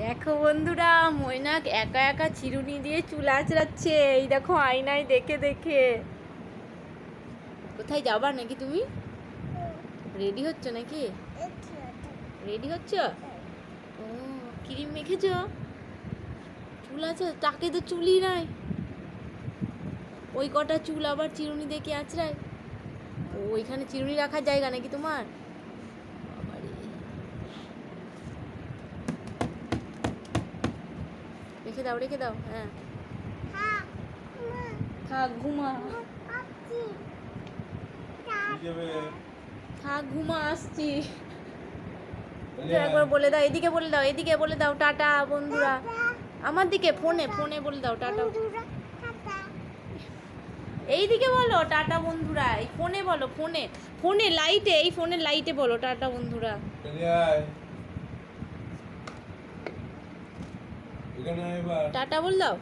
দেখো বন্ধুরা, মৈনাক একা একা চিরুনি দিয়ে চুল আঁচড়াচ্ছে। এই দেখো আয়নায় দেখে দেখে। কোথায় যাবা নাকি তুমি? রেডি হচ্ছ নাকি? রেডি হচ্ছ? ও, ক্রিম মেখেছ? চুল আছে তাকে তো চুলই নাই। ওই কটা চুল আবার চিরুনি দেখে আঁচড়ায়। ওইখানে চিরুনি রাখার জায়গা নাকি তোমার? রেখে দাও রেখে দাও হ্যাঁ। থাক ঘুমা। থাক ঘুমা আসছি। তো একবার বলে দাও এদিকে বলে দাও এদিকে বলে দাও টাটা বন্ধুরা। আমার দিকে ফোনে ফোনে বলে দাও টাটা এইদিকে বলো টাটা বন্ধুরা। এই ফোনে বলো ফোনে। ফোনে লাইটে এই ফোনে লাইটে বলো টাটা বন্ধুরা। এখানে এবার টাটা বল দাও।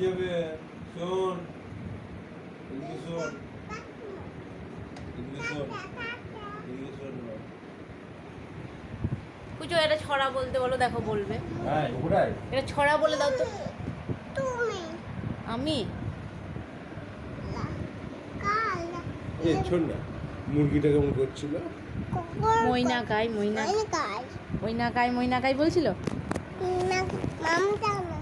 যাবে শোন। এদিকে শোন। এদিকে শোন। এদিকে শোন পুজো এটা ছড়া বলতে বলো দেখো বলবে। হ্যাঁ এটা ছড়া বলে দাও তো। আমি? এ শোন না। মুরগিটা কেমন করছিল? ময়না কাই ময়না ময়না কাই ময়না কাই বলছিল? 음, 엄마, 맘대로.